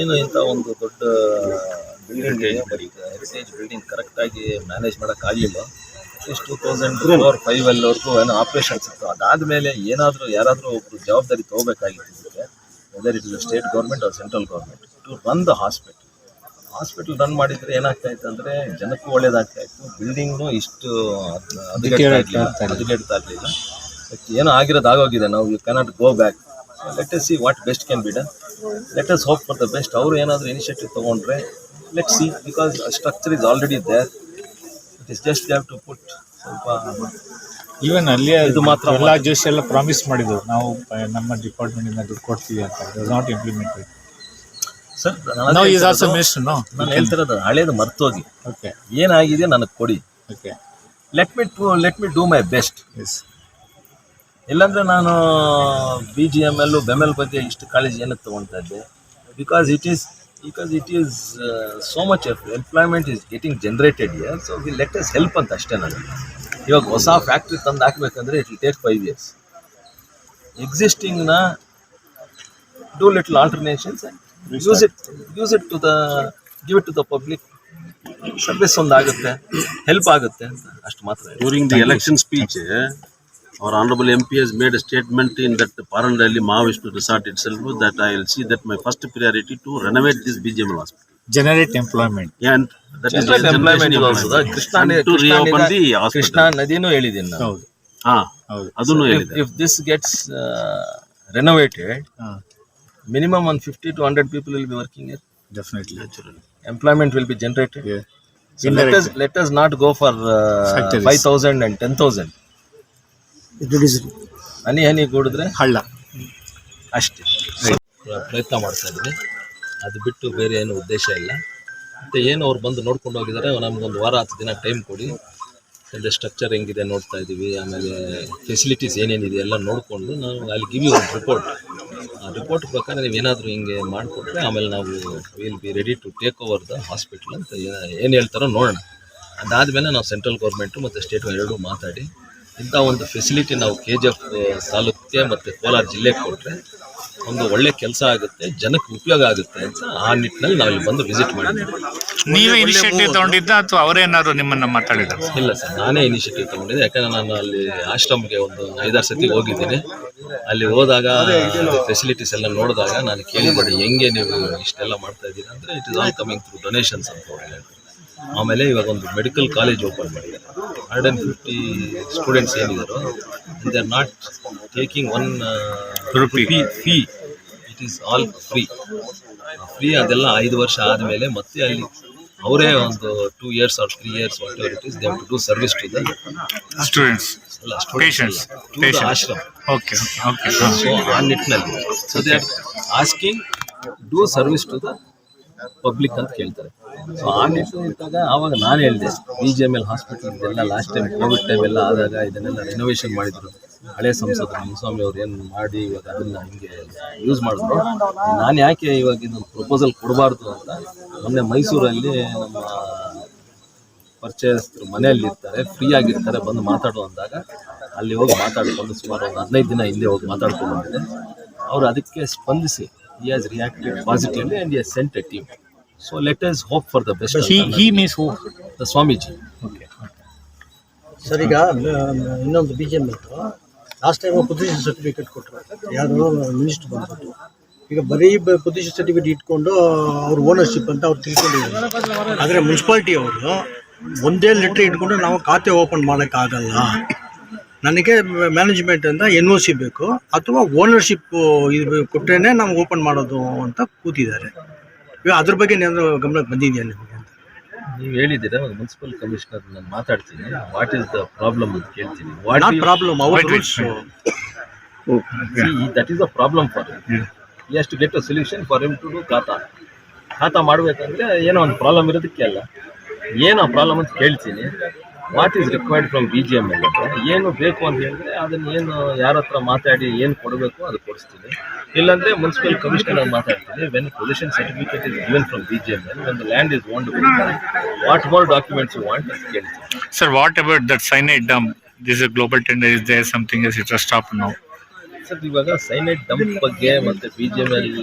ಏನು ಇಂಥ ಒಂದು ದೊಡ್ಡ ಬಿಲ್ಡಿಂಗ್ ಬರೀ ಹೆರಿಟೇಜ್ ಬಿಲ್ಡಿಂಗ್ ಕರೆಕ್ಟಾಗಿ ಮ್ಯಾನೇಜ್ ಮಾಡೋಕ್ಕಾಗಲಿಲ್ಲ at least two thousand four five ಅಲ್ಲಿವರೆಗೂ ಏನೋ ಆಪ್ರೇಷನ್ಸ್ ಇತ್ತು ಅದಾದಮೇಲೆ ಏನಾದರೂ ಯಾರಾದರೂ ಒಬ್ಬರು ಜವಾಬ್ದಾರಿ ತಗೋಬೇಕಾಗಿತ್ತು whether it is state government or central government to run the hospital hospital run ಮಾಡಿದ್ರೆ ಏನಾಗ್ತಾ ಇತ್ತು ಅಂದ್ರೆ ಜನಕ್ಕೂ ಒಳ್ಳೇದಾಗ್ತಾ ಇತ್ತು ಬಿಲ್ಡಿಂಗ್ನು ಇಷ್ಟು ಹದಗೆಡ್ತಾ ಇರಲಿಲ್ಲ ಬಟ್ ಏನೋ ಆಗಿರೋದು ಆಗೋಗಿದೆ ನಾವು you cannot go back let's see what best can be done let us hope for the best ಅವರು ಏನಾದರೂ ಇನಿಷಿಯೇಟಿವ್ ತೊಗೊಂಡ್ರೆ let see because structure is already there it is just have to put ಸ್ವಲ್ಪ even ಅಲ್ಲಿ ಇದು ಮಾತ್ರ ಎಲ್ಲ just ಎಲ್ಲ promise ಮಾಡಿದ್ರು ನಾವು ನಮ್ಮ ಡಿಪಾರ್ಟ್ಮೆಂಟಿಂದ ದುಡ್ಡು ಕೊಡ್ತೀವಿ ಅಂತ ಇಟ್ ನಾಟ್ ಇಂಪ್ಲಿಮೆಂಟೆಡ್ ಸರ್ ನಾನು ಈಸ್ ಆಲ್ಸೋ ಮಿನಿಸ್ಟರ್ ನೋ ನಾನು ಹೇಳ್ತಿರೋದು ಹಳೇದು ಮರ್ತೋಗಿ ಓಕೆ ಏನಾಗಿದೆ ನನಗೆ ಕೊಡಿ okay let me to let me do my best S ಇಲ್ಲಾಂದರೆ ನಾನು ಬಿ ಜಿ ಎಮ್ ಎಲ್ಲು ಬೆಮೆಲ್ ಬಗ್ಗೆ ಇಷ್ಟು ಕಾಳಜಿ ಏನಕ್ಕೆ ತೊಗೊಳ್ತಾ ಇದ್ದೆ because it is because it is so much employment is getting generated year so we as help ಅಂತ ಅಷ್ಟೇ ನನಗೆ ಇವಾಗ ಹೊಸ ಫ್ಯಾಕ್ಟ್ರಿ ತಂದು ಹಾಕಬೇಕಂದ್ರೆ it will take five years ಎಕ್ಸಿಸ್ಟಿಂಗ್ನ do little alternations use it use it to the give it to the public service ಒಂದು ಆಗುತ್ತೆ help ಆಗುತ್ತೆ ಅಂತ ಅಷ್ಟು ಮಾತ್ರ during the election speech Our Honorable MP has made a statement in that Parandali to resort itself that I will see that my first priority to renovate this BJML hospital. Generate employment. And that is employment to reopen the hospital. If this gets renovated, minimum on 50 to 100 people will be working here. Definitely. Employment will be generated. Let us not go for 5,000 and 10,000. ಇದು ಹನಿ ಹನಿ ಕೂಡಿದ್ರೆ ಹಳ್ಳ ಅಷ್ಟೇ ಪ್ರಯತ್ನ ಮಾಡ್ತಾ ಇದ್ದೀವಿ ಅದು ಬಿಟ್ಟು ಬೇರೆ ಏನು ಉದ್ದೇಶ ಇಲ್ಲ ಮತ್ತು ಏನು ಅವ್ರು ಬಂದು ನೋಡ್ಕೊಂಡು ಹೋಗಿದ್ದಾರೆ ನಮಗೊಂದು ವಾರ ಹತ್ತು ದಿನ ಟೈಮ್ ಕೊಡಿ ಅಂದರೆ ಸ್ಟ್ರಕ್ಚರ್ ಹೆಂಗಿದೆ ನೋಡ್ತಾ ಇದ್ದೀವಿ ಆಮೇಲೆ ಫೆಸಿಲಿಟೀಸ್ ಏನೇನಿದೆ ಎಲ್ಲ ನೋಡಿಕೊಂಡು ನಾವು ಅಲ್ಲಿ ಗಿವ್ ಯು ರಿಪೋರ್ಟ್ ಆ ರಿಪೋರ್ಟ್ ಪ್ರಕಾರ ನೀವು ಏನಾದರೂ ಹಿಂಗೆ ಮಾಡಿಕೊಟ್ರೆ ಆಮೇಲೆ ನಾವು will be ready to take over the hospital ಅಂತ ಏನು ಹೇಳ್ತಾರೋ ನೋಡೋಣ ಅದಾದಮೇಲೆ ನಾವು ಸೆಂಟ್ರಲ್ ಗೌರ್ಮೆಂಟು ಮತ್ತು ಸ್ಟೇಟ್ ಎರಡೂ ಮಾತಾಡಿ ಇಂಥ ಒಂದು ಫೆಸಿಲಿಟಿ ನಾವು ಕೆ ಜಿ ಎಫ್ ತಾಲೂಕಿಗೆ ಮತ್ತು ಕೋಲಾರ ಜಿಲ್ಲೆಗೆ ಕೊಟ್ಟರೆ ಒಂದು ಒಳ್ಳೆ ಕೆಲಸ ಆಗುತ್ತೆ ಜನಕ್ಕೆ ಉಪಯೋಗ ಆಗುತ್ತೆ ಅಂತ ಆ ನಿಟ್ಟಿನಲ್ಲಿ ನಾವು ಇಲ್ಲಿ ಬಂದು ವಿಸಿಟ್ ಮಾಡಿದ್ದೀವಿ ನೀವೇ ಇನಿಷಿಯೇಟಿವ್ ತೊಗೊಂಡಿದ್ದ ಅಥವಾ ಅವರೇನಾದ್ರು ನಿಮ್ಮನ್ನು ಮಾತಾಡಿದ್ರು ಇಲ್ಲ ಸರ್ ನಾನೇ ಇನಿಷಿಯೇಟಿವ್ ತಗೊಂಡಿದ್ದೆ ಯಾಕಂದರೆ ನಾನು ಅಲ್ಲಿ ಆಶ್ರಮ್ಗೆ ಒಂದು ಐದಾರು ಸತಿ ಹೋಗಿದ್ದೀನಿ ಅಲ್ಲಿ ಹೋದಾಗ ಫೆಸಿಲಿಟೀಸ್ ಎಲ್ಲ ನೋಡಿದಾಗ ನಾನು ಕೇಳಿಬಿಡಿ ಹೆಂಗೆ ನೀವು ಇಷ್ಟೆಲ್ಲ ಮಾಡ್ತಾ ಇದ್ದೀರಾ ಅಂದರೆ it is all coming through donations ಅಂತ ಹೇಳಿದ್ರು ಆಮೇಲೆ ಇವಾಗ ಒಂದು ಮೆಡಿಕಲ್ ಕಾಲೇಜ್ ಓಪನ್ ಮಾಡಿದೆ hundred and fifty students ಏನಿದ್ದಾರೋ they are not taking one rupee fee it is all free free ಅದೆಲ್ಲ ಐದು ವರ್ಷ ಆದಮೇಲೆ ಮತ್ತೆ ಅಲ್ಲಿ ಅವರೇ ಒಂದು two years or three years whatever it is they to do service to the students ಅಲ್ಲ students ashram okay okay so ಆ ನಿಟ್ಟಿನಲ್ಲಿ so they are asking do service to the public ಅಂತ ಕೇಳ್ತಾರೆ ಸೊ ಆ ಇದ್ದಾಗ ಆವಾಗ ನಾನು ಹೇಳಿದೆ B G M L hospital ಎಲ್ಲ ಲಾಸ್ಟ್ ಟೈಮ್ ಕೋವಿಡ್ ಟೈಮ್ ಎಲ್ಲ ಆದಾಗ ಇದನ್ನೆಲ್ಲ ರಿನೋವೇಷನ್ ಮಾಡಿದ್ರು ಹಳೆ ಸಂಸದ ಮುಸ್ವಾಮಿ ಅವರು ಏನು ಮಾಡಿ ಇವಾಗ ಅದನ್ನ ಹಿಂಗೆ ಯೂಸ್ ಮಾಡಿದ್ರು ನಾನು ಯಾಕೆ ಇವಾಗ ಇದೊಂದು ಪ್ರಪೋಸಲ್ ಕೊಡಬಾರ್ದು ಅಂತ ಮೊನ್ನೆ ಮೈಸೂರಲ್ಲಿ ನಮ್ಮ ಪರಿಚಯಸ್ಥರು ಮನೆಯಲ್ಲಿ ಇರ್ತಾರೆ ಫ್ರೀ ಆಗಿರ್ತಾರೆ ಬಂದು ಮಾತಾಡು ಅಂದಾಗ ಅಲ್ಲಿ ಹೋಗಿ ಮಾತಾಡಿಕೊಂಡು ಸುಮಾರು ಒಂದು ಹದಿನೈದು ದಿನ ಇಲ್ಲೇ ಹೋಗಿ ಮಾತಾಡ್ಕೊಂಡು ಬಂದಿದೆ ಅವರು ಅದಕ್ಕೆ ಸ್ಪಂದಿಸಿ he has reacted positively and he has sent a team. So let us hope for the best. He, he means who? The Swamiji. Okay. Sir ಇನ್ನೊಂದು ಬಿ ಜೆ ಎಮ್ ಇತ್ತು ಲಾಸ್ಟ್ ಟೈಮ್ ಪೊಸಿಷನ್ ಸರ್ಟಿಫಿಕೇಟ್ ಕೊಟ್ಟರು ಯಾರು minister ಬಂದ್ಬಿಟ್ಟು ಈಗ ಬರೀ position certificate ಇಟ್ಕೊಂಡು ಅವ್ರ ownership ಅಂತ ಅವ್ರು ತಿಳ್ಕೊಂಡಿದ್ದಾರೆ ಆದರೆ ಮುನ್ಸಿಪಾಲ್ಟಿ ಅವರು ಒಂದೇ ಲೆಟ್ರ್ ಇಟ್ಕೊಂಡು ನಾವು ಖಾತೆ ಓಪನ್ ಮಾಡೋಕ್ಕಾಗಲ್ಲ ನನಗೆ ಮ್ಯಾನೇಜ್ಮೆಂಟ್ ಅಂತ ಎನ್ ಒ ಸಿ ಬೇಕು ಅಥವಾ ಓನರ್ಶಿಪ್ ಇದು ಕೊಟ್ಟರೆ ನಾವು ಓಪನ್ ಮಾಡೋದು ಅಂತ ಕೂತಿದ್ದಾರೆ ಇವಾಗ ಅದ್ರ ಬಗ್ಗೆ ಏನಾದರೂ ಗಮನಕ್ಕೆ ಬಂದಿದೆಯಾ ನಿಮಗೆ ಅಂತ ನೀವು ಹೇಳಿದ್ದೀರಾ ಮುನ್ಸಿಪಲ್ ಕಮಿಷನರ್ ನಾನು ಮಾತಾಡ್ತೀನಿ ವಾಟ್ ಈಸ್ ದ ಪ್ರಾಬ್ಲಮ್ ಅಂತ ಕೇಳ್ತೀನಿ what problem that is a problem for ಎಷ್ಟು has to get a solution for them to do ಖಾತಾ ಖಾತಾ ಮಾಡಬೇಕಂದ್ರೆ ಏನೋ ಒಂದು ಪ್ರಾಬ್ಲಮ್ ಇರೋದಕ್ಕೆ ಅಲ್ಲ ಏನೋ ಪ್ರಾಬ್ಲಮ್ ಅಂತ ಕೇಳ್ತೀನಿ what is required from B G M L ಏನು ಬೇಕು ಅಂತ ಹೇಳಿದ್ರೆ ಅದನ್ನು ಏನು ಯಾರ ಹತ್ರ ಮಾತಾಡಿ ಏನು ಕೊಡಬೇಕು ಅದು ಕೊಡಿಸ್ತೀನಿ ಇಲ್ಲಾಂದರೆ ಮುನ್ಸಿಪಲ್ ಕಮಿಷನರ್ ಮಾತಾಡ್ತೀನಿ when pollution certificate is given from B G M L when land is owned what more documents want ಅಂತ ಕೇಳ್ತೀನಿ sir what about that cyanide dump this global tender is there something is it stop ನಾವು sir ಇವಾಗ cyanide dump ಬಗ್ಗೆ ಮತ್ತು B G M L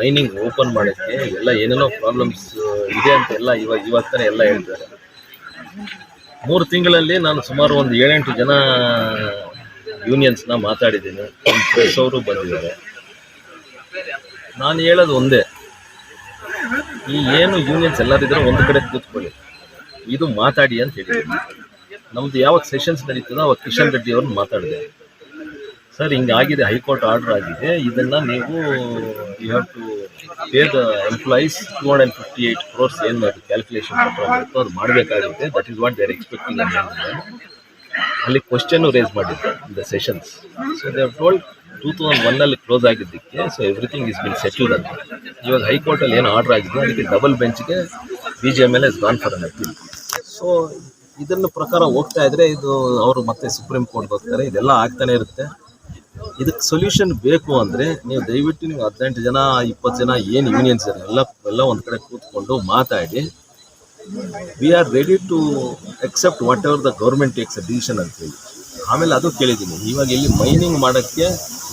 mining open ಮಾಡೋಕ್ಕೆ ಎಲ್ಲ ಏನೇನೋ problems uh, ಇದೆ ಅಂತ ಎಲ್ಲ ಇವಾಗ ಇವಾಗ ಥರ ಎಲ್ಲ ಹೇಳ್ತಾರೆ ಮೂರು ತಿಂಗಳಲ್ಲಿ ನಾನು ಸುಮಾರು ಒಂದು ಏಳೆಂಟು ಜನ ಯೂನಿಯನ್ಸ್ನ ಮಾತಾಡಿದ್ದೀನಿ ಒಂದು ಪ್ರೆಸ್ ಅವರು ಬಂದಿದ್ದಾರೆ ನಾನು ಹೇಳೋದು ಒಂದೇ ಈ ಏನು ಯೂನಿಯನ್ಸ್ ಎಲ್ಲರಿದ್ರೆ ಒಂದು ಕಡೆ ಕೂತ್ಕೊಳ್ಳಿ ಇದು ಮಾತಾಡಿ ಅಂತ ಹೇಳಿದ್ದೀನಿ ನಮ್ಮದು ಯಾವಾಗ ಸೆಷನ್ಸ್ ನಡೀತದೋ ಅವಾಗ ಕಿಶನ್ ರೆಡ್ಡಿ ಅವ್ರನ್ನ ಮಾತಾಡಿದೆ ಸರ್ ಹಿಂಗಾಗಿದೆ ಹೈಕೋರ್ಟ್ ಆರ್ಡರ್ ಆಗಿದೆ ಇದನ್ನು ನೀವು you have to pay the employees two hundred fifty eight crores ಏನು ಮಾಡಿ ಕ್ಯಾಲ್ಕುಲೇಷನ್ ಇತ್ತು ಅದು ಮಾಡಬೇಕಾಗುತ್ತೆ that is what they are expecting ಅಲ್ಲಿ ಕ್ವಶನ್ನು ರೇಸ್ ಮಾಡಿದ್ದೆ the sessions so they told two thousand ಒನ್ನಲ್ಲಿ ಕ್ಲೋಸ್ ಆಗಿದ್ದಕ್ಕೆ so everything is been schedule ಅಂತ ಇವಾಗ ಹೈಕೋರ್ಟಲ್ಲಿ ಏನು ಆರ್ಡರ್ ಆಗಿದೆ ಅದಕ್ಕೆ double ಬೆಂಚ್ಗೆ B G M L S gone for an so ಇದನ್ನು ಪ್ರಕಾರ ಹೋಗ್ತಾ ಇದ್ರೆ ಇದು ಅವರು ಮತ್ತೆ ಸುಪ್ರೀಂ ಕೋರ್ಟ್ ಹೋಗ್ತಾರೆ ಇದೆಲ್ಲ ಆಗ್ತಾನೆ ಇರುತ್ತೆ ಇದಕ್ಕೆ ಸೊಲ್ಯೂಷನ್ ಬೇಕು ಅಂದರೆ ನೀವು ದಯವಿಟ್ಟು ನೀವು ಹದಿನೆಂಟು ಜನ ಇಪ್ಪತ್ತು ಜನ ಏನು ಯೂನಿಯನ್ಸ್ ಎಲ್ಲ ಎಲ್ಲ ಒಂದು ಕಡೆ ಕೂತ್ಕೊಂಡು ಮಾತಾಡಿ we are ready to accept whatever the government takes a decision ಅಂತ ಹೇಳಿ ಆಮೇಲೆ ಅದು ಕೇಳಿದ್ದೀನಿ ಇವಾಗ ಇಲ್ಲಿ ಮೈನಿಂಗ್ ಮಾಡೋಕ್ಕೆ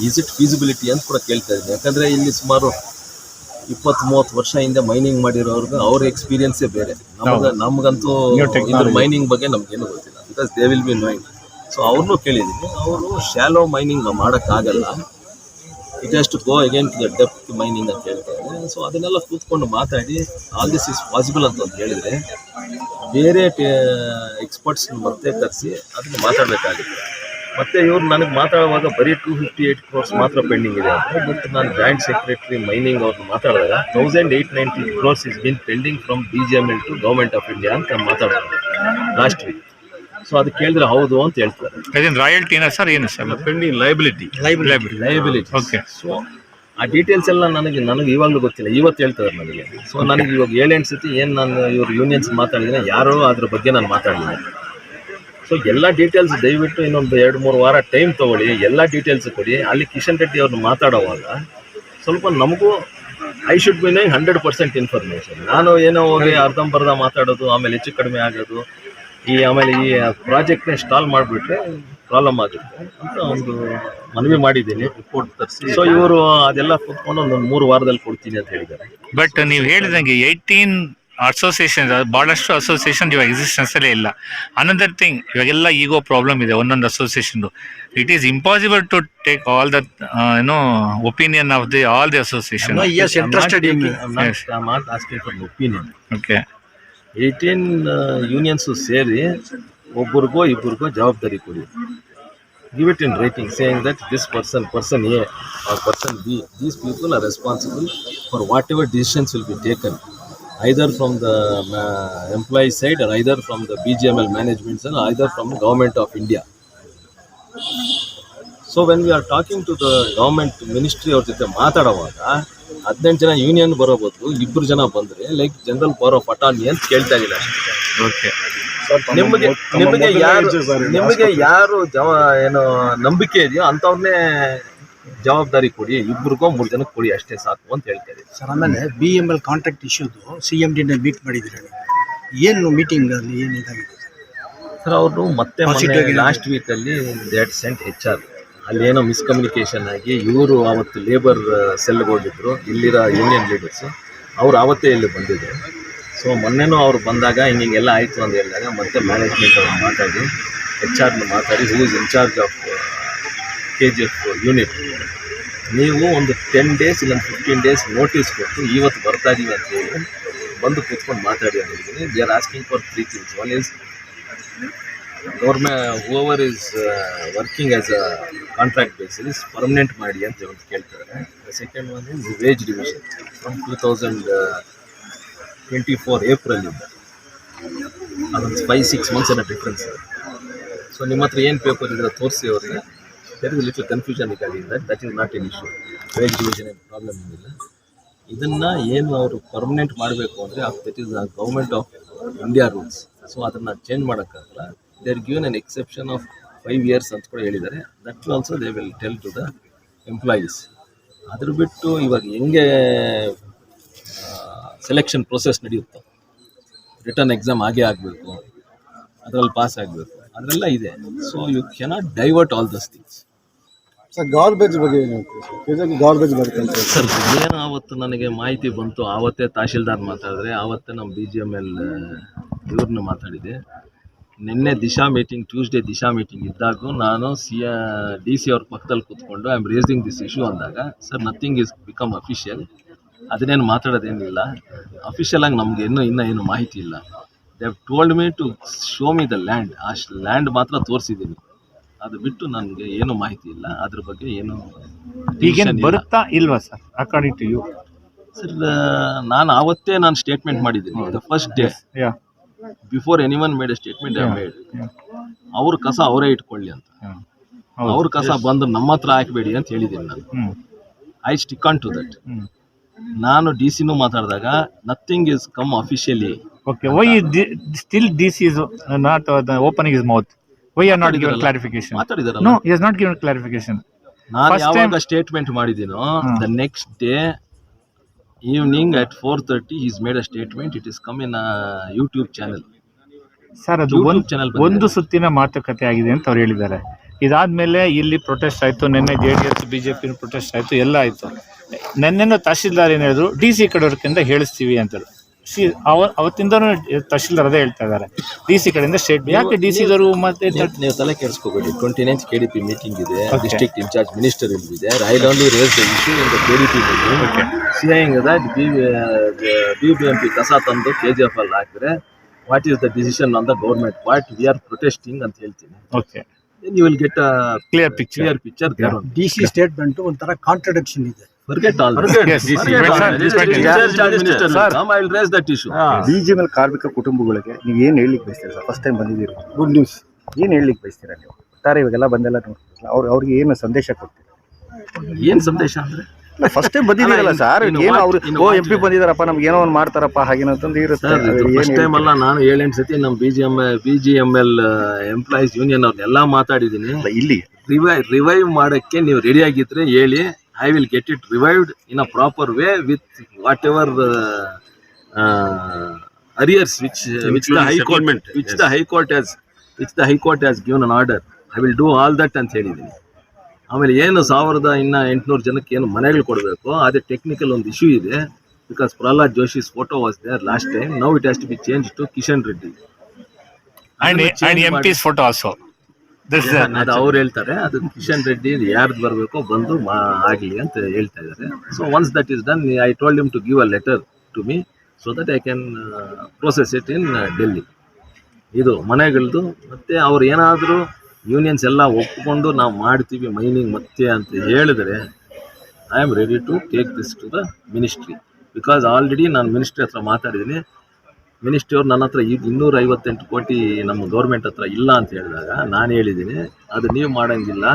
ಈಸ್ ಇಟ್ ಫೀಸಿಬಿಲಿಟಿ ಅಂತ ಕೂಡ ಕೇಳ್ತಾ ಇದ್ದೀನಿ ಯಾಕಂದರೆ ಇಲ್ಲಿ ಸುಮಾರು ಇಪ್ಪತ್ತು ಮೂವತ್ತು ವರ್ಷ ಹಿಂದೆ ಮೈನಿಂಗ್ ಮಾಡಿರೋರ್ಗೆ ಅವ್ರ ಎಕ್ಸ್ಪೀರಿಯನ್ಸೇ ಬೇರೆ ನಮ್ಗೆ ನಮಗಂತೂ ಇದ್ರ ಮೈನಿಂಗ್ ಬಗ್ಗೆ ನಮ್ಗೇನು ಗೊತ್ತಿಲ್ಲ because they will be knowing so ಅವ್ರನ್ನೂ ಕೇಳಿದ್ದೀನಿ ಅವರು ಶ್ಯಾಲೋ ಮೈನಿಂಗ್ ಮಾಡೋಕ್ಕಾಗಲ್ಲ just go again the depth mining ಅಂತ ಹೇಳ್ತಾರೆ ಸೊ ಅದನ್ನೆಲ್ಲ ಕೂತ್ಕೊಂಡು ಮಾತಾಡಿ ಆಲ್ ದಿಸ್ ಇಸ್ ಪಾಸಿಬಲ್ ಅಂತ ಒಂದು ಹೇಳಿದರೆ ಬೇರೆ ಎಕ್ಸ್ಪರ್ಟ್ಸ್ ಮತ್ತೆ ಕರೆಸಿ ಅದನ್ನ ಮಾತಾಡಬೇಕಾಗಿತ್ತು ಮತ್ತು ಇವರು ನನಗೆ ಮಾತಾಡುವಾಗ ಬರೀ ಟೂ ಫಿಫ್ಟಿ ಏಯ್ಟ್ ಕ್ರೋರ್ಸ್ ಮಾತ್ರ ಪೆಂಡಿಂಗ್ ಇದೆ ಅಂತ ಬಟ್ ನಾನು ಜಾಯಿಂಟ್ ಸೆಕ್ರೆಟರಿ ಮೈನಿಂಗ್ ಅವ್ರನ್ನ ಮಾತಾಡಿದಾಗ thousand eight ninety crores is been pending from B G M L to government of India ಅಂತ ಮಾತಾಡೋದು ಲಾಸ್ಟ್ ವೀಕ್ ಸೊ ಅದು ಕೇಳಿದ್ರೆ ಹೌದು ಅಂತ ಹೇಳ್ತಾರೆ ರಾಯಲ್ಟಿ ಸರ್ ಏನು sir pending liability liability okay so ಆ ಡೀಟೇಲ್ಸ್ ಎಲ್ಲ ನನಗೆ ನನಗೆ ಇವಾಗಲೂ ಗೊತ್ತಿಲ್ಲ ಇವತ್ತು ಹೇಳ್ತಾರೆ ನನಗೆ ಸೊ ನನಗೆ ಇವಾಗ ಏಳೆಂಟು ಸತಿ ಏನು ನಾನು ಇವರು ಯೂನಿಯನ್ಸ್ ಮಾತಾಡಿದ್ದೀನಿ ಯಾರೋ ಅದ್ರ ಬಗ್ಗೆ ನಾನು ಮಾತಾಡಿದ್ದೀನಿ ಸೊ ಎಲ್ಲ ಡೀಟೇಲ್ಸ್ ದಯವಿಟ್ಟು ಇನ್ನೊಂದು ಎರಡು ಮೂರು ವಾರ ಟೈಮ್ ತೊಗೊಳ್ಳಿ ಎಲ್ಲ ಡೀಟೇಲ್ಸ್ ಕೊಡಿ ಅಲ್ಲಿ ಕಿಶನ್ ರೆಡ್ಡಿ ಅವ್ರನ್ನ ಮಾತಾಡೋವಾಗ ಸ್ವಲ್ಪ ನಮಗೂ ಐ ಶುಡ್ ಬಿ ನೈ ಹಂಡ್ರೆಡ್ ಪರ್ಸೆಂಟ್ ಇನ್ಫಾರ್ಮೇಷನ್ ನಾನು ಏನೋ ಹೋಗಿ ಅರ್ಧಂಬರ್ಧ ಮಾತಾಡೋದು ಆಮೇಲೆ ಹೆಚ್ಚು ಕಡಿಮೆ ಆಗೋದು ಈ ಆಮೇಲೆ ಈ ಪ್ರಾಜೆಕ್ಟ್ನ ಸ್ಟಾಲ್ ಮಾಡಿಬಿಟ್ರೆ ಪ್ರಾಬ್ಲಮ್ ಆಗುತ್ತೆ ಅಂತ ಒಂದು ಮನವಿ ಮಾಡಿದ್ದೀನಿ ರಿಪೋರ್ಟ್ ತರಿಸಿ ಸೊ ಇವರು ಅದೆಲ್ಲ ಕೂತ್ಕೊಂಡು ಒಂದು ಮೂರು ವಾರದಲ್ಲಿ ಕೊಡ್ತೀನಿ ಅಂತ ಹೇಳಿದ್ದಾರೆ ಬಟ್ ನೀವು ಹೇಳಿದಂಗೆ ಏಯ್ಟೀನ್ ಅಸೋಸಿಯೇಷನ್ ಭಾಳಷ್ಟು ಅಸೋಸಿಯೇಷನ್ ಇವಾಗ ಎಕ್ಸಿಸ್ಟೆನ್ಸಲ್ಲೇ ಇಲ್ಲ ಅನದರ್ ಥಿಂಗ್ ಇವಾಗೆಲ್ಲ ಈಗೋ ಪ್ರಾಬ್ಲಮ್ ಇದೆ ಒಂದೊಂದು ಅಸೋಸಿಯೇಷನ್ದು it is impossible to take all the ಏನು opinion of the all the association okay eighteen unions uh, ಸೇರಿ ಒಬ್ಬರಿಗೋ ಇಬ್ಬರಿಗೋ ಜವಾಬ್ದಾರಿ ಕೊಡಿ give it in writing saying that this person person A or person B these people are responsible for whatever decisions will be taken either from the employee side or either from the B G M L managements and either from government of India so when we are talking to the government ministry ಅವ್ರ ಜೊತೆ ಮಾತಾಡೋವಾಗ ಹದಿನೆಂಟು ಜನ union ಬರೋಬೋದು ಇಬ್ರು ಇಬ್ಬರು ಜನ ಬಂದ್ರೆ like general ಬಾರೋ ಪಟಾಣಿ ಅಂತ ಕೇಳ್ತಾ ಇಲ್ಲ ಓಕೆ ನಿಮಗೆ ನಿಮಗೆ ಯಾರು ನಿಮಗೆ ಯಾರು ಏನು ನಂಬಿಕೆ ಇದೆಯೋ ಅಂಥವ್ರನ್ನೇ ಜವಾಬ್ದಾರಿ ಕೊಡಿ ಇಬ್ಬರಿಗೂ ಮೂರು ಜನಕ್ಕೆ ಕೊಡಿ ಅಷ್ಟೇ ಸಾಕು ಅಂತ ಹೇಳ್ತಾ ಸರ್ ಆಮೇಲೆ ಬಿ ಎಮ್ ಎಲ್ ಕಾಂಟ್ರಾಕ್ಟ್ ಇಶ್ಯೂದು ಸಿ ಎಮ್ ಡಿನ ಮೀಟ್ ಮಾಡಿದ್ರು ಏನು ಮೀಟಿಂಗಲ್ಲಿ ಏನು ಇದಾಗಿತ್ತು ಸರ್ ಅವರು ಮತ್ತೆ ಲಾಸ್ಟ್ ವೀಕಲ್ಲಿ ಎರಡು ಸೆಂಟ್ ಹೆಚ್ಚಾಗಿದೆ ಅಲ್ಲೇನೋ ಮಿಸ್ಕಮ್ಯುನಿಕೇಷನ್ ಆಗಿ ಇವರು ಆವತ್ತು ಲೇಬರ್ ಸೆಲ್ಗೊಂಡಿದ್ರು ಇಲ್ಲಿರೋ ಯೂನಿಯನ್ ಲೀಡರ್ಸು ಅವ್ರು ಆವತ್ತೇ ಇಲ್ಲಿ ಬಂದಿದ್ರು ಸೊ ಮೊನ್ನೆನೂ ಅವ್ರು ಬಂದಾಗ ಹಿಂಗೆಲ್ಲ ಆಯಿತು ಅಂತ ಹೇಳಿದಾಗ ಮತ್ತೆ ಮ್ಯಾನೇಜ್ಮೆಂಟ್ ಅವ್ರು ಮಾತಾಡಿ ಎಚ್ ಆರ್ನ ಮಾತಾಡಿ who is in-charge of K G F unit ನೀವು ಒಂದು ಟೆನ್ ಡೇಸ್ ಇಲ್ಲೊಂದು ಫಿಫ್ಟೀನ್ ಡೇಸ್ ನೋಟಿಸ್ ಕೊಟ್ಟು ಇವತ್ತು ಬರ್ತಾ ಇದೀವಿ ಅಂತ ಹೇಳಿ ಬಂದು ಕೂತ್ಕೊಂಡು ಮಾತಾಡಿ ಅಂತ ಹೇಳಿದ್ದೀನಿ they are asking for three things one is government over is working as a contract basis permanent ಮಾಡಿ ಅಂತ ಹೇಳಿ ಕೇಳ್ತಾರೆ second one is wage division from two thousand twenty four ಏಪ್ರಿಲಿಂದ ಅದೊಂದು ಫೈವ್ ಸಿಕ್ಸ್ ಮಂತ್ಸ್ ಏನೋ ಡಿಫ್ರೆನ್ಸ್ ಸೊ ನಿಮ್ಮ ಹತ್ರ ಏನು paper ಇದ್ರೆ ತೋರಿಸಿ ಅವ್ರಿಗೆ ದೆರ್ ಲಿಟ್ಲ್ ಲಿಟಲ್ ಕನ್ಫ್ಯೂಷನ್ ಇದ್ದ that is not an issue wage division ಏನು ಪ್ರಾಬ್ಲಮ್ ಏನಿಲ್ಲ ಇದನ್ನು ಏನು ಅವರು ಪರ್ಮನೆಂಟ್ ಮಾಡಬೇಕು ಅಂದರೆ that is the government of India rules so ಅದನ್ನು ಚೇಂಜ್ ಮಾಡೋಕ್ಕಾಗಲ್ಲ there given an exception of five years ಅಂತ ಕೂಡ ಹೇಳಿದ್ದಾರೆ that also they will tell to the employees ಅದ್ರ ಬಿಟ್ಟು ಇವಾಗ ಹೆಂಗೆ ಸೆಲೆಕ್ಷನ್ ಪ್ರೊಸೆಸ್ ನಡೆಯುತ್ತೋ ರಿಟರ್ನ್ ಎಕ್ಸಾಮ್ ಆಗೇ ಆಗಬೇಕು ಅದರಲ್ಲಿ ಪಾಸ್ ಆಗಬೇಕು ಅದರೆಲ್ಲ ಇದೆ so you cannot divert all this things ಏನು ಸರ್ ಏನು ಆವತ್ತು ನನಗೆ ಮಾಹಿತಿ ಬಂತು ಆವತ್ತೇ ತಹಶೀಲ್ದಾರ್ ಮಾತಾಡಿದ್ರೆ ಆವತ್ತೇ ನಮ್ಮ ಬಿ ಜಿ ಎಮ್ ಎಲ್ ಇವ್ರನ್ನ ಮಾತಾಡಿದೆ ನಿನ್ನೆ Disha meeting Tuesday Disha meeting ಇದ್ದಾಗ ನಾನು ಸಿ ಡಿ ಸಿ ಅವ್ರ ಪಕ್ಕದಲ್ಲಿ ಕೂತ್ಕೊಂಡು I am raising this issue ಅಂದಾಗ sir nothing is become official ಅದನ್ನೇನು ಮಾತಾಡೋದೇನಿಲ್ಲ ಅಫಿಷಿಯಲ್ ಆಗಿ ನಮ್ಗೆ ಇನ್ನೂ ಇನ್ನೂ ಏನು ಮಾಹಿತಿ ಇಲ್ಲ they have told me to show me the land ಆ ಲ್ಯಾಂಡ್ ಮಾತ್ರ ತೋರಿಸಿದ್ದೀನಿ ಅದು ಬಿಟ್ಟು ನನಗೆ ಏನು ಮಾಹಿತಿ ಇಲ್ಲ ಅದ್ರ ಬಗ್ಗೆ ಏನು ಬರುತ್ತಾ ಇಲ್ವಾ sir according to you sir ನಾನು ಆವತ್ತೇ ನಾನು ಸ್ಟೇಟ್ಮೆಂಟ್ ಮಾಡಿದ್ದೀನಿ the first day before anyone made statement made ಅವ್ರ ಕಸ ಅವರೇ ಇಟ್ಕೊಳ್ಳಿ ಅಂತ ಅವ್ರ ಕಸ ಬಂದು ನಮ್ಮ ಹತ್ರ ಹಾಕ್ಬೇಡಿ ಅಂತ ಹೇಳಿದ್ದೀನಿ ನಾನು I stick on to that ನಾನು ಡಿ ಸಿನೂ ಮಾತಾಡಿದಾಗ nothing is come officially okay why still D C is not open his mouth why are not given clarification ಮಾತಾಡಿದಾರೆ no is not given clarification ನಾನು ಯಾವಾಗ statement ಮಾಡಿದೀನೋ the next day evening at four thirty made made statement statement it is come in YouTube channel sir ಅದು ಒಂದು channel ಒಂದು ಸುತ್ತಿನ ಮಾತುಕತೆ ಆಗಿದೆ ಅಂತ ಅವ್ರು ಹೇಳಿದ್ದಾರೆ ಇದಾದ್ಮೇಲೆ ಇಲ್ಲಿ ಪ್ರೊಟೆಸ್ಟ್ ಆಯ್ತು ನಿನ್ನೆ J D S BJP protest ಆಯ್ತು ಎಲ್ಲ ಆಯ್ತು ನೆನ್ನೆನೂ ತಹಸೀಲ್ದಾರ್ ಏನು ಹೇಳಿದ್ರು ಡಿ ಸಿ ಕಡೆಯವ್ರಕ್ಕಿಂತ ಹೇಳಿಸ್ತೀವಿ ಅಂತೇಳಿ ಸಿ ಅವ ಅವತ್ತಿಂದನೂ ತಹಶೀಲ್ದಾರ್ ಅದೇ ಹೇಳ್ತಾ ಇದ್ದಾರೆ ಡಿ ಸಿ ಕಡೆಯಿಂದ ಸ್ಟೇಟ್ ಯಾಕೆ ಡಿ ಸಿದವರು ಮತ್ತೆ ನೀವು ತಲೆ ಕೆಡಿಸ್ಕೋಬೇಡಿ twenty ninth K D P meeting ಇದೆ ಡಿಸ್ಟ್ರಿಕ್ಟ್ ಇನ್ಚಾರ್ಜ್ ಮಿನಿಸ್ಟರ್ ಇದೆ right only raise the issue in the K D P B B B M P ಕಸ ತಂದು ಕೆ ಜಿ ಎಫ್ ಅಲ್ಲಿ ಹಾಕಿದ್ರೆ what is the decision on the government what we are protesting ಅಂತ ಹೇಳ್ತೀನಿ okay you will get clear picture clear picture D C statement ಒಂಥರ contradiction ಇದೆ forget all sir ji yes, Forget ಕಾರ್ಮಿಕ ಕುಟುಂಬಗಳಿಗೆ ನೀವು ಏನು ಹೇಳಲಿಕ್ಕೆ ಬಯಸ್ತೀರಾ ಸರ್ ಫಸ್ಟ್ ಟೈಮ್ ಬಂದಿದ್ದೀರಿ ಗುಡ್ ನ್ಯೂಸ್ ಏನು ಹೇಳಲಿಕ್ಕೆ ಬಯಸ್ತೀರಾ ನೀವು ಒಟ್ಟಾರೆ ಇವಾಗೆಲ್ಲ ಬಂದೆಲ್ಲ ನೋಡ್ತೀರಲ್ಲ ಅವ್ರು ಅವ್ರಿಗೆ ಏನು ಸಂದೇಶ ಕೊಡ್ತೀರಾ ಏನು ಸಂದೇಶ ಅಂದ್ರೆ ಫಸ್ಟ್ ಟೈಮ್ ಬಂದಿದ್ದೀರಲ್ಲ ಸರ್ ಏನು ಅವ್ರು ಓ ಎಂ ಪಿ ಬಂದಿದಾರಪ್ಪ ನಮ್ಗೆ ಏನೋ ಒಂದು ಮಾಡ್ತಾರಪ್ಪ ಹಾಗೇನೋ ಅಂತಂದು ಇರುತ್ತೆ ಫಸ್ಟ್ ಟೈಮ್ ಅಲ್ಲ ನಾನು ಏಳೆಂಟು ಸತಿ ನಮ್ಮ B G M B G M L employees union ಅವ್ರನ್ನೆಲ್ಲ ಮಾತಾಡಿದ್ದೀನಿ ಇಲ್ಲಿ ರಿವೈವ್ ರಿವೈವ್ ಮಾಡೋಕ್ಕೆ ನೀವು ರೆಡಿ ಹೇಳಿ I will get it revived in a proper way with whatever uh, uh, arrears which uh, which the High Court which yes. the High Court has which the High Court has given an order. I will do all that ಅಂತ ಹೇಳಿದ್ದೀನಿ ಆಮೇಲೆ ಏನು ಸಾವಿರದ ಇನ್ನು ಎಂಟುನೂರು ಜನಕ್ಕೆ ಏನು ಮನೆಗಳು ಕೊಡಬೇಕು ಅದೇ technical ಒಂದು issue ide because Pralhad Joshi's photo was there last time. Now it has to be changed to Kishan Reddy. and, and MP's photo also. ಅದು ಅವ್ರು ಹೇಳ್ತಾರೆ ಅದು ಕಿಶನ್ ರೆಡ್ಡಿ ಯಾರ್ದು ಬರಬೇಕೋ ಬಂದು ಮಾ ಆಗಲಿ ಅಂತ ಹೇಳ್ತಾ ಇದ್ದಾರೆ so once that is done I told him to give a letter to me so that I can process it in Delhi ಇದು ಮನೆಗಳದು ಮತ್ತೆ ಅವ್ರು ಏನಾದರೂ ಯೂನಿಯನ್ಸ್ ಎಲ್ಲ ಒಪ್ಪಿಕೊಂಡು ನಾವು ಮಾಡ್ತೀವಿ ಮೈನಿಂಗ್ ಮತ್ತೆ ಅಂತ ಹೇಳಿದ್ರೆ I am ready to take this to the ministry because already ನಾನು ಮಿನಿಸ್ಟ್ರಿ ಹತ್ರ ಮಾತಾಡಿದ್ದೀನಿ ಅವ್ರು ನನ್ನ ಹತ್ರ ಈಗ ಇನ್ನೂರ ಐವತ್ತೆಂಟು ಕೋಟಿ ನಮ್ಮ ಗೌರ್ಮೆಂಟ್ ಹತ್ರ ಇಲ್ಲ ಅಂತ ಹೇಳಿದಾಗ ನಾನು ಹೇಳಿದ್ದೀನಿ ಅದು ನೀವು ಮಾಡೋಂಗಿಲ್ಲ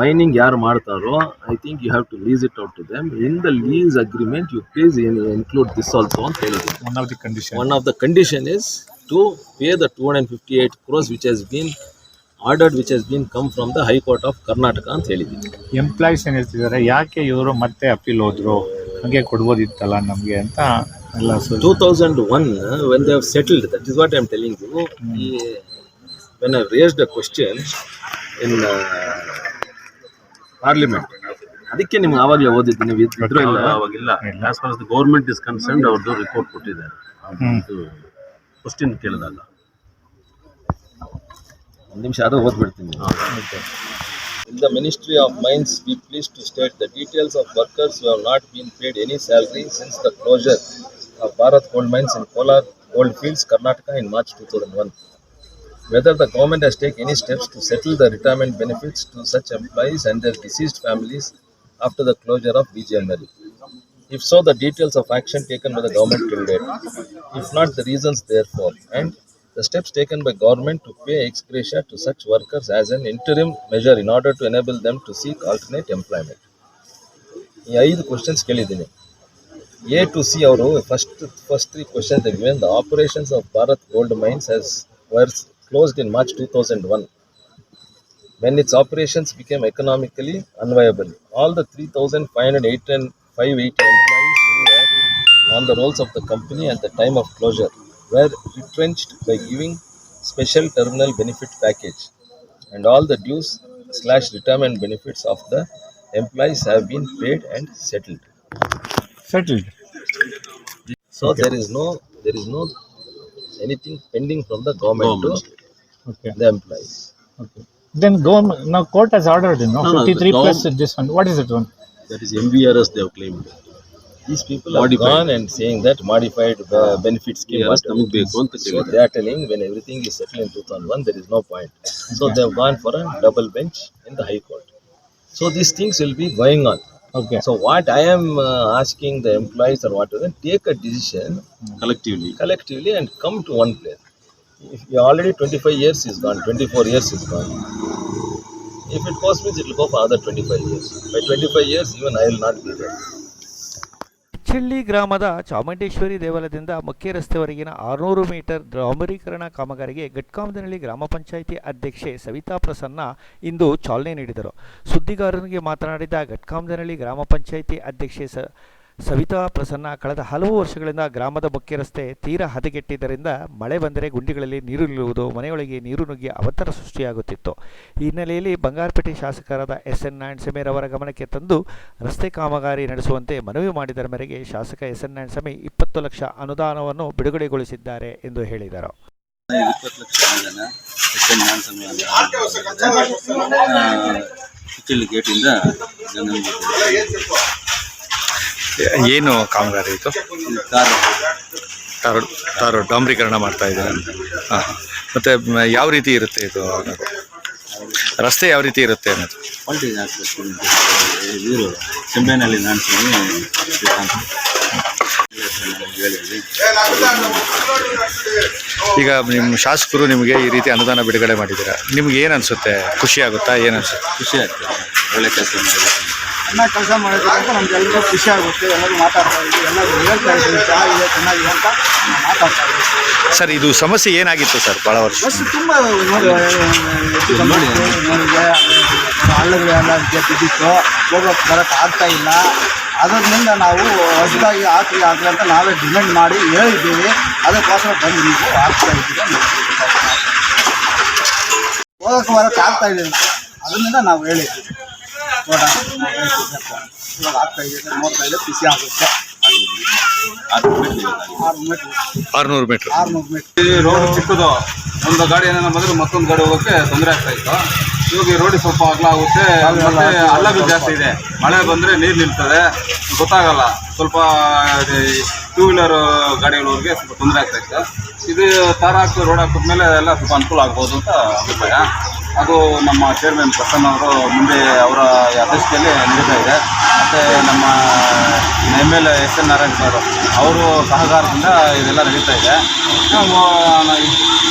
ಮೈನಿಂಗ್ ಯಾರು ಮಾಡ್ತಾರೋ I think you have to lease it out to them in the lease agreement you please in include this also ಅಂತ ಹೇಳಿದ್ದೀನಿ one of the condition one of the condition is to pay the two hundred fifty eight crores which has been ordered which has been come from the high court of Karnataka ಅಂತ ಹೇಳಿದ್ದೀನಿ employees ಏನು ಹೇಳ್ತಿದ್ದಾರೆ ಯಾಕೆ ಇವರು ಮತ್ತೆ appeal ಹೋದ್ರು ಹಾಗೆ ಕೊಡ್ಬೋದಿತ್ತಲ್ಲ ನಮಗೆ ಅಂತ two thousand one when they have settled that is what I am telling you when I raised a question in parliament ಅದಕ್ಕೆ ನಿಮ್ಗೆ ಆವಾಗಲೇ ಓದಿದ್ದು ನೀವು ಇದ್ರೂ ಇಲ್ಲ ಅವಾಗಿಲ್ಲ as the government is concern ಅವ್ರದ್ದು ರಿಪೋರ್ಟ್ ಕೊಟ್ಟಿದ್ದಾರೆ ಕ್ವಶನ್ ಕೇಳಿದಾಗ ಒಂದು ನಿಮಿಷ ಅದು ಓದ್ಬಿಡ್ತೀನಿ In the Ministry of Mines, be pleased to state the details of workers who have not been paid any salary since the closure of Bharat Gold Mines in Kolar Goldfields, Karnataka in March 2001. Whether the government has taken any steps to settle the retirement benefits to such employees and their deceased families after the closure of BGML. If so, the details of action taken by the government till date. If not, the reasons therefore, and the steps taken by government to pay ex gratia to such workers as an interim measure in order to enable them to seek alternate employment. ಈ ಐದು questions ಕೇಳಿದ್ದೀನಿ a to C, our first three questions are given. The operations of Bharat Gold Mines were closed in March 2001 when its operations became economically unviable. All the 3,580 employees who were on the rolls of the company at the time of closure were retrenched by giving special terminal benefit package, and all the dues / retirement benefits of the employees have been paid and settled settled. So okay. there is no there is no anything pending from the government, government. to okay. the employees. Okay. Then government now court has ordered you know, no, 53 no, plus this one. What is it one? That is MVRS they have claimed. These people modified. have gone and saying that modified uh, benefit scheme was coming back. So they are telling when everything is settled in 2001, there is no point. Okay. So they have gone for a double bench in the High Court. So these things will be going on. Okay. So what I am uh, asking the employees or whatever, take a decision collectively. collectively and come to one place. If you already 25 years is gone, 24 years is gone. If it costs me it will go for other 25 years. By 25 years, even I will not be there. Chilli ಗ್ರಾಮದ ಚಾಮುಂಡೇಶ್ವರಿ ದೇವಾಲಯದಿಂದ ಮುಖ್ಯ ರಸ್ತೆವರೆಗಿನ ಆರುನೂರು metre ಡಾಂಬರೀಕರಣ ಕಾಮಗಾರಿಗೆ ಘಟ್ಕಾಮದನಹಳ್ಳಿ ಗ್ರಾಮ ಪಂಚಾಯಿತಿ ಅಧ್ಯಕ್ಷೆ ಸವಿತಾ ಪ್ರಸನ್ನ ಇಂದು ಚಾಲನೆ ನೀಡಿದರು ಸುದ್ದಿಗಾರರಿಗೆ ಮಾತನಾಡಿದ ಘಟ್ಕಾಮದನಹಳ್ಳಿ ಗ್ರಾಮ ಪಂಚಾಯಿತಿ ಅಧ್ಯಕ್ಷೆ ಸ ಸವಿತಾ ಪ್ರಸನ್ನ ಕಳೆದ ಹಲವು ವರ್ಷಗಳಿಂದ ಗ್ರಾಮದ ಬೊಕ್ಕೆ ರಸ್ತೆ ತೀರಾ ಹದಗೆಟ್ಟಿದ್ದರಿಂದ ಮಳೆ ಬಂದರೆ ಗುಂಡಿಗಳಲ್ಲಿ ನೀರು ನಿಲ್ಲುವುದು ಮನೆಯೊಳಗೆ ನೀರು ನುಗ್ಗಿ ಅವತರ ಸೃಷ್ಟಿಯಾಗುತ್ತಿತ್ತು ಈ ಹಿನ್ನೆಲೆಯಲ್ಲಿ ಬಂಗಾರಪೇಟೆ ಶಾಸಕರಾದ ಎಸ್ ಎನ್ ರವರ ಗಮನಕ್ಕೆ ತಂದು ರಸ್ತೆ ಕಾಮಗಾರಿ ನಡೆಸುವಂತೆ ಮನವಿ ಮಾಡಿದರ ಮೇರೆಗೆ ಶಾಸಕ ಎಸ್ ಎನ್ ನಾಯಣಸಮಿ ಇಪ್ಪತ್ತು ಲಕ್ಷ ಅನುದಾನವನ್ನು ಬಿಡುಗಡೆಗೊಳಿಸಿದ್ದಾರೆ ಎಂದು ಹೇಳಿದರು ಏನು ಕಾಮಗಾರಿ ಇದು ತಾರು ತಾರು ಡಾಂಬ್ರೀಕರಣ ಮಾಡ್ತಾ ಇದ್ದಾರೆ ಹಾಂ ಮತ್ತು ಯಾವ ರೀತಿ ಇರುತ್ತೆ ಇದು ಅನ್ನೋದು ರಸ್ತೆ ಯಾವ ರೀತಿ ಇರುತ್ತೆ ಅನ್ನೋದು ಈಗ ನಿಮ್ಮ ಶಾಸಕರು ನಿಮಗೆ ಈ ರೀತಿ ಅನುದಾನ ಬಿಡುಗಡೆ ಮಾಡಿದ್ದೀರಾ ನಿಮ್ಗೆ ಏನು ಅನಿಸುತ್ತೆ ಖುಷಿ ಆಗುತ್ತಾ ಏನು ಅನಿಸುತ್ತೆ ಖುಷಿ ಆಗ್ತದೆ ಒಳ್ಳೆ ಕೆಲಸ ಚೆನ್ನಾಗಿ ಕೆಲಸ ಮಾಡಿದ್ರು ಅಂತ ಎಲ್ಲರೂ ಖುಷಿ ಆಗುತ್ತೆ ಎಲ್ಲರೂ ಮಾತಾಡ್ತಾ ಇದ್ದೀವಿ ಎಲ್ಲರೂ ಹೇಳ್ತಾ ಇದ್ದೀವಿ ಚೆನ್ನಾಗಿದೆ ಚೆನ್ನಾಗಿದೆ ಅಂತ ಮಾತಾಡ್ತಾ ಇದ್ದೀವಿ ಸರ್ ಇದು ಸಮಸ್ಯೆ ಏನಾಗಿತ್ತು ಸರ್ ಭಾಳ ವರ್ಷ ಬಸ್ ತುಂಬ ನಮಗೆ ಬಿದ್ದಿತ್ತು ಹೋಗೋಕ್ಕೆ ಬರೋಕ್ಕೆ ಆಗ್ತಾ ಇಲ್ಲ ಅದರಿಂದ ನಾವು ಹೊಸದಾಗಿ ಹಾಕಿ ಆಗಲಿ ಅಂತ ನಾವೇ ಡಿಮ್ಯಾಂಡ್ ಮಾಡಿ ಹೇಳಿದ್ದೀವಿ ಅದಕ್ಕೋಸ್ಕರ ಬಂದು ನೀವು ಆಗ್ತಾ ಇದ್ದೀವಿ ಹೋಗೋಕ್ಕೆ ಬರೋಕ್ಕೆ ಆಗ್ತಾ ಇದ್ದೀವಿ ಅದರಿಂದ ನಾವು ಹೇಳಿದ್ದೀವಿ ಆರ್ನೂರು ಮೀಟರ್ ರೋಡ್ ಚಿಕ್ಕದು ಒಂದು ಗಾಡಿ ಏನೇನ ಬಂದ್ರೆ ಮತ್ತೊಂದು ಗಾಡಿ ಹೋಗೋಕ್ಕೆ ತೊಂದರೆ ಆಗ್ತಾ ಇತ್ತು ಇವಾಗ ಈ ರೋಡ್ ಸ್ವಲ್ಪ ಅಗ್ಲಾಗುತ್ತೆ ಆಗುತ್ತೆ ಮತ್ತೆ ಜಾಸ್ತಿ ಇದೆ ಮಳೆ ಬಂದ್ರೆ ನೀರ್ ನಿಲ್ತದೆ ಗೊತ್ತಾಗಲ್ಲ ಸ್ವಲ್ಪ ಟೂ ವೀಲರ್ ಗಾಡಿಗಳವ್ರಿಗೆ ಸ್ವಲ್ಪ ತೊಂದರೆ ಆಗ್ತಾ ಇತ್ತು ಇದು ತಾರ ಹಾಕಿ ರೋಡ್ ಹಾಕಿದ ಮೇಲೆ ಎಲ್ಲ ಸ್ವಲ್ಪ ಅನುಕೂಲ ಆಗ್ಬೋದು ಅಂತ ಅಭಿಪ್ರಾಯ ಅದು ನಮ್ಮ ಚೇರ್ಮನ್ ಪ್ರಸನ್ನ ಅವರು ಮುಂದೆ ಅವರ ಅಧ್ಯಕ್ಷತೆಯಲ್ಲಿ ನಡೀತಾ ಇದೆ ಮತ್ತು ನಮ್ಮ M L S N Narayan sir ಅವರು ಸಹಕಾರದಿಂದ ಇದೆಲ್ಲ ನಡೀತಾ ಇದೆ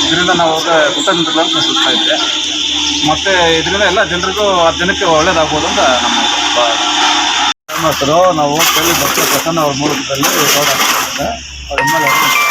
ಇದರಿಂದ ನಾವು ಕೃತಜ್ಞತೆಗಳನ್ನು ಸೂಚಿಸ್ತಾ ಇದ್ದೆ ಮತ್ತು ಇದರಿಂದ ಎಲ್ಲ ಜನರಿಗೂ ಆ ಜನಕ್ಕೆ ಒಳ್ಳೆಯದಾಗ್ಬೋದು ಅಂತ ನಮ್ಮ ಮಾಸ್ತರು ನಾವು ಕೇಳಿ ಬಸ್ ಅವ್ರ ಮೂಲಕದಲ್ಲಿ ರೋಡ್ ಇದ್ದಾರೆ ಅವ್ರ ಮೇಲೆ